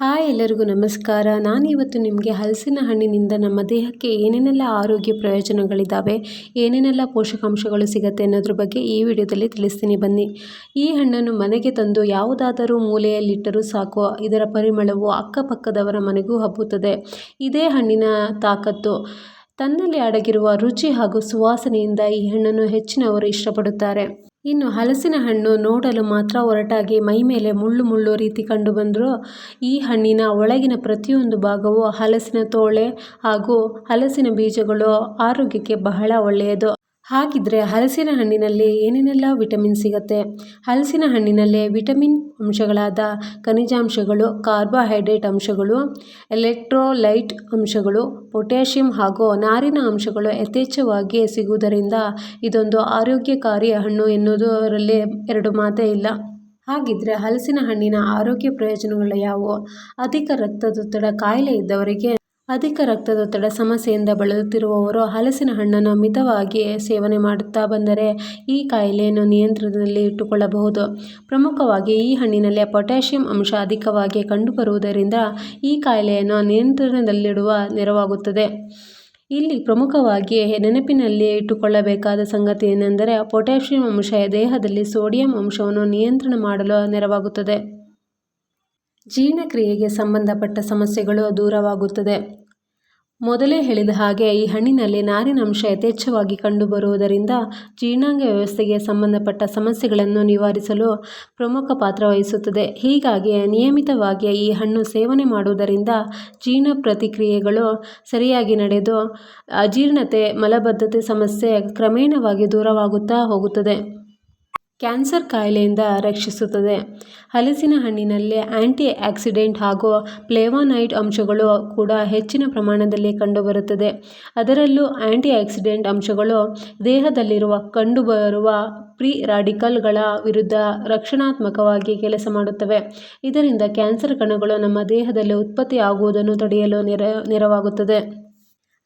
Hi ಎಲ್ಲರಿಗೂ ನಮಸ್ಕಾರ. ನಾನಿವತ್ತು ನಿಮಗೆ ಹಲಸಿನ ಹಣ್ಣಿನಿಂದ ನಮ್ಮ ದೇಹಕ್ಕೆ ಏನೇನೆಲ್ಲ ಆರೋಗ್ಯ ಪ್ರಯೋಜನಗಳಿದ್ದಾವೆ ಏನೇನೆಲ್ಲ ಪೋಷಕಾಂಶಗಳು ಸಿಗುತ್ತೆ ಅನ್ನೋದ್ರ ಬಗ್ಗೆ ಈ ವಿಡಿಯೋದಲ್ಲಿ ತಿಳಿಸ್ತೀನಿ. ಬನ್ನಿ. ಈ ಹಣ್ಣನ್ನು ಮನೆಗೆ ತಂದು ಯಾವುದಾದರೂ ಮೂಲೆಯಲ್ಲಿಟ್ಟರೂ ಸಾಕು. ಇದರ ಪರಿಮಳವು ಅಕ್ಕಪಕ್ಕದವರ ಮನೆಗೂ ಹಬ್ಬುತ್ತದೆ. ಇದೇ ಹಣ್ಣಿನ ತಾಕತ್ತು. ತನ್ನಲ್ಲಿ ಅಡಗಿರುವ ರುಚಿ ಹಾಗೂ ಸುವಾಸನೆಯಿಂದ ಈ ಹಣ್ಣನ್ನು ಹೆಚ್ಚಿನವರು ಇಷ್ಟಪಡುತ್ತಾರೆ. ಇನ್ನು ಹಲಸಿನ ಹಣ್ಣು ನೋಡಲು ಮಾತ್ರ ಒರಟಾಗಿ ಮೈಮೇಲೆ ಮುಳ್ಳು ಮುಳ್ಳು ರೀತಿ ಕಂಡುಬಂದರೂ ಈ ಹಣ್ಣಿನ ಒಳಗಿನ ಪ್ರತಿಯೊಂದು ಭಾಗವು ಹಲಸಿನ ತೋಳೆ ಹಾಗೂ ಹಲಸಿನ ಬೀಜಗಳು ಆರೋಗ್ಯಕ್ಕೆ ಬಹಳ ಒಳ್ಳೆಯದು. ಹಾಗಿದ್ರೆ ಹಲಸಿನ ಹಣ್ಣಿನಲ್ಲಿ ಏನೇನೆಲ್ಲ ವಿಟಮಿನ್ ಸಿಗುತ್ತೆ? ಹಲಸಿನ ಹಣ್ಣಿನಲ್ಲಿ ವಿಟಮಿನ್ ಅಂಶಗಳಾದ ಖನಿಜಾಂಶಗಳು, ಕಾರ್ಬೋಹೈಡ್ರೇಟ್ ಅಂಶಗಳು, ಎಲೆಕ್ಟ್ರೋಲೈಟ್ ಅಂಶಗಳು, ಪೊಟ್ಯಾಷಿಯಂ ಹಾಗೂ ನಾರಿನ ಅಂಶಗಳು ಯಥೇಚ್ಛವಾಗಿ ಸಿಗುವುದರಿಂದ ಇದೊಂದು ಆರೋಗ್ಯಕಾರಿ ಹಣ್ಣು ಎನ್ನುವುದರಲ್ಲಿ ಎರಡು ಮಾತೇ ಇಲ್ಲ. ಹಾಗಿದ್ರೆ ಹಲಸಿನ ಹಣ್ಣಿನ ಆರೋಗ್ಯ ಪ್ರಯೋಜನಗಳು ಯಾವುವು? ಅಧಿಕ ರಕ್ತದೊತ್ತಡ ಕಾಯಿಲೆ ಇದ್ದವರಿಗೆ ಅಧಿಕ ರಕ್ತದೊತ್ತಡ ಸಮಸ್ಯೆಯಿಂದ ಬಳಲುತ್ತಿರುವವರು ಹಲಸಿನ ಹಣ್ಣನ್ನು ಮಿತವಾಗಿ ಸೇವನೆ ಮಾಡುತ್ತಾ ಬಂದರೆ ಈ ಕಾಯಿಲೆಯನ್ನು ನಿಯಂತ್ರಣದಲ್ಲಿ ಇಟ್ಟುಕೊಳ್ಳಬಹುದು. ಪ್ರಮುಖವಾಗಿ ಈ ಹಣ್ಣಿನಲ್ಲಿ ಪೊಟ್ಯಾಷಿಯಂ ಅಂಶ ಅಧಿಕವಾಗಿ ಕಂಡುಬರುವುದರಿಂದ ಈ ಕಾಯಿಲೆಯನ್ನು ನಿಯಂತ್ರಣದಲ್ಲಿಡುವ ನೆರವಾಗುತ್ತದೆ. ಇಲ್ಲಿ ಪ್ರಮುಖವಾಗಿ ನೆನಪಿನಲ್ಲಿ ಇಟ್ಟುಕೊಳ್ಳಬೇಕಾದ ಸಂಗತಿ ಏನೆಂದರೆ ಪೊಟ್ಯಾಷಿಯಂ ಅಂಶ ದೇಹದಲ್ಲಿ ಸೋಡಿಯಂ ಅಂಶವನ್ನು ನಿಯಂತ್ರಣ ಮಾಡಲು ನೆರವಾಗುತ್ತದೆ. ಜೀರ್ಣಕ್ರಿಯೆಗೆ ಸಂಬಂಧಪಟ್ಟ ಸಮಸ್ಯೆಗಳು ದೂರವಾಗುತ್ತದೆ. ಮೊದಲೇ ಹೇಳಿದ ಹಾಗೆ ಈ ಹಣ್ಣಿನಲ್ಲಿ ನಾರಿನಂಶ ಯಥೇಚ್ಛವಾಗಿ ಕಂಡುಬರುವುದರಿಂದ ಜೀರ್ಣಾಂಗ ವ್ಯವಸ್ಥೆಗೆ ಸಂಬಂಧಪಟ್ಟ ಸಮಸ್ಯೆಗಳನ್ನು ನಿವಾರಿಸಲು ಪ್ರಮುಖ ಪಾತ್ರ ವಹಿಸುತ್ತದೆ. ಹೀಗಾಗಿ ನಿಯಮಿತವಾಗಿ ಈ ಹಣ್ಣು ಸೇವನೆ ಮಾಡುವುದರಿಂದ ಜೀರ್ಣ ಪ್ರತಿಕ್ರಿಯೆಗಳು ಸರಿಯಾಗಿ ನಡೆದು ಅಜೀರ್ಣತೆ, ಮಲಬದ್ಧತೆ ಸಮಸ್ಯೆ ಕ್ರಮೇಣವಾಗಿ ದೂರವಾಗುತ್ತಾ ಹೋಗುತ್ತದೆ. ಕ್ಯಾನ್ಸರ್ ಕಾಯಿಲೆಯಿಂದ ರಕ್ಷಿಸುತ್ತದೆ. ಹಲಸಿನ ಹಣ್ಣಿನಲ್ಲಿ ಆ್ಯಂಟಿ ಆಕ್ಸಿಡೆಂಟ್ ಹಾಗೂ ಫ್ಲೇವಾನಾಯ್ಡ್ ಅಂಶಗಳು ಕೂಡ ಹೆಚ್ಚಿನ ಪ್ರಮಾಣದಲ್ಲಿ ಕಂಡುಬರುತ್ತದೆ. ಅದರಲ್ಲೂ ಆ್ಯಂಟಿ ಆಕ್ಸಿಡೆಂಟ್ ಅಂಶಗಳು ದೇಹದಲ್ಲಿರುವ ಕಂಡುಬರುವ ಪ್ರೀ ರಾಡಿಕಲ್ಗಳ ವಿರುದ್ಧ ರಕ್ಷಣಾತ್ಮಕವಾಗಿ ಕೆಲಸ ಮಾಡುತ್ತವೆ. ಇದರಿಂದ ಕ್ಯಾನ್ಸರ್ ಕಣಗಳು ನಮ್ಮ ದೇಹದಲ್ಲಿ ಉತ್ಪತ್ತಿಯಾಗುವುದನ್ನು ತಡೆಯಲು ನೆರ, ನೆರವಾಗುತ್ತದೆ.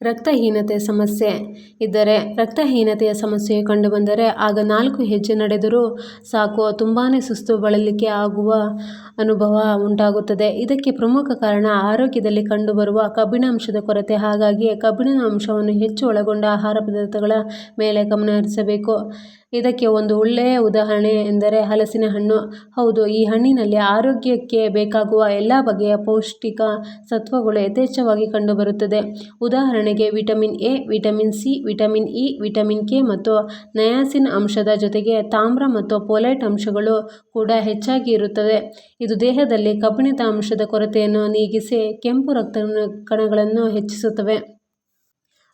ರಕ್ತಹೀನತೆ ಸಮಸ್ಯೆ ಇದ್ದರೆ ರಕ್ತಹೀನತೆಯ ಸಮಸ್ಯೆ ಕಂಡುಬಂದರೆ ಆಗ ನಾಲ್ಕು ಹೆಜ್ಜೆ ನಡೆದರೂ ಸಾಕು. ತುಂಬಾ ಸುಸ್ತು ಬಳಲಿಕೆ ಆಗುವ ಅನುಭವ ಉಂಟಾಗುತ್ತದೆ. ಇದಕ್ಕೆ ಪ್ರಮುಖ ಕಾರಣ ಆರೋಗ್ಯದಲ್ಲಿ ಕಂಡುಬರುವ ಕಬ್ಬಿಣಾಂಶದ ಕೊರತೆ. ಹಾಗಾಗಿ ಕಬ್ಬಿಣದ ಅಂಶವನ್ನು ಹೆಚ್ಚು ಒಳಗೊಂಡ ಆಹಾರ ಪದಾರ್ಥಗಳ ಮೇಲೆ ಗಮನ ಹರಿಸಬೇಕು. ಇದಕ್ಕೆ ಒಂದು ಒಳ್ಳೆಯ ಉದಾಹರಣೆ ಎಂದರೆ ಹಲಸಿನ ಹಣ್ಣು. ಹೌದು, ಈ ಹಣ್ಣಿನಲ್ಲಿ ಆರೋಗ್ಯಕ್ಕೆ ಬೇಕಾಗುವ ಎಲ್ಲ ಬಗೆಯ ಪೌಷ್ಟಿಕ ಸತ್ವಗಳು ಯಥೇಚ್ಛವಾಗಿ ಕಂಡುಬರುತ್ತದೆ. ಉದಾಹರಣೆಗೆ vitamin A, vitamin C, vitamin E, vitamin K ಮತ್ತು ನಯಾಸಿನ್ ಅಂಶದ ಜೊತೆಗೆ ತಾಮ್ರ ಮತ್ತು ಪೊಲೈಟ್ ಅಂಶಗಳು ಕೂಡ ಹೆಚ್ಚಾಗಿ ಇರುತ್ತದೆ ಇದು ದೇಹದಲ್ಲಿ ಕಬ್ಬಿಣದ ಅಂಶದ ಕೊರತೆಯನ್ನು ನೀಗಿಸಿ ಕೆಂಪು ರಕ್ತ ಕಣಗಳನ್ನು ಹೆಚ್ಚಿಸುತ್ತವೆ.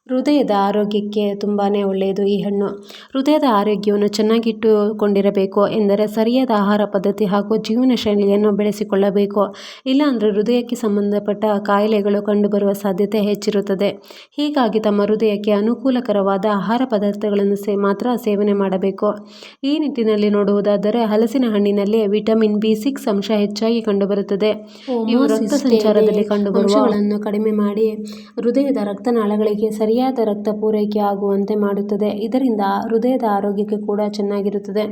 ಹೃದಯದ ಆರೋಗ್ಯಕ್ಕೆ ತುಂಬಾ ಒಳ್ಳೆಯದು ಈ ಹಣ್ಣು. ಹೃದಯದ ಆರೋಗ್ಯವನ್ನು ಚೆನ್ನಾಗಿಟ್ಟುಕೊಂಡಿರಬೇಕು ಎಂದರೆ ಸರಿಯಾದ ಆಹಾರ ಪದ್ಧತಿ ಹಾಗೂ ಜೀವನ ಶೈಲಿಯನ್ನು ಬೆಳೆಸಿಕೊಳ್ಳಬೇಕು. ಇಲ್ಲಾಂದರೆ ಹೃದಯಕ್ಕೆ ಸಂಬಂಧಪಟ್ಟ ಕಾಯಿಲೆಗಳು ಕಂಡುಬರುವ ಸಾಧ್ಯತೆ ಹೆಚ್ಚಿರುತ್ತದೆ. ಹೀಗಾಗಿ ತಮ್ಮ ಹೃದಯಕ್ಕೆ ಅನುಕೂಲಕರವಾದ ಆಹಾರ ಪದಾರ್ಥಗಳನ್ನು ಸೇ ಮಾತ್ರ ಸೇವನೆ ಮಾಡಬೇಕು. ಈ ನಿಟ್ಟಿನಲ್ಲಿ ನೋಡುವುದಾದರೆ ಹಲಸಿನ ಹಣ್ಣಿನಲ್ಲಿ ವಿಟಮಿನ್ ಬಿ ಸಿಕ್ಸ್ ಅಂಶ ಹೆಚ್ಚಾಗಿ ಕಂಡುಬರುತ್ತದೆ. ಇವು ರಕ್ತ ಸಂಚಾರದಲ್ಲಿ ಕಂಡುಬರುವ ಕಡಿಮೆ ಮಾಡಿ ಹೃದಯದ ರಕ್ತನಾಳಗಳಿಗೆ ಸರಿಯಾದ ರಕ್ತ ಪೂರೈಕೆ ಆಗುವಂತೆ ಮಾಡುತ್ತದೆ. ಇದರಿಂದ ಹೃದಯದ ಆರೋಗ್ಯಕ್ಕೆ ಕೂಡ ಚೆನ್ನಾಗಿರುತ್ತದೆ.